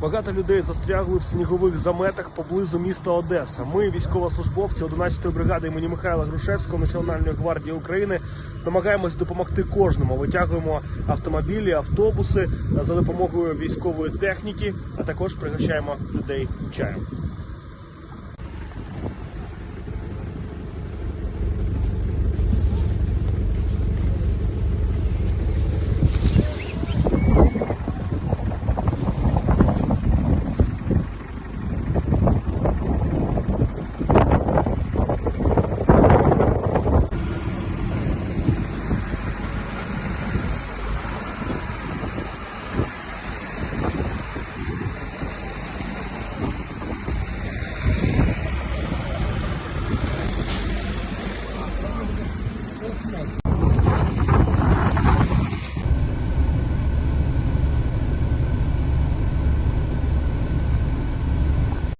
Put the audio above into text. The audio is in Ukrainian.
Багато людей застрягли в снігових заметах поблизу міста Одеса. Ми, військовослужбовці 11-ї бригади імені Михайла Грушевського Національної гвардії України, намагаємось допомогти кожному. Витягуємо автомобілі, автобуси за допомогою військової техніки, а також пригощаємо людей чаєм. Right.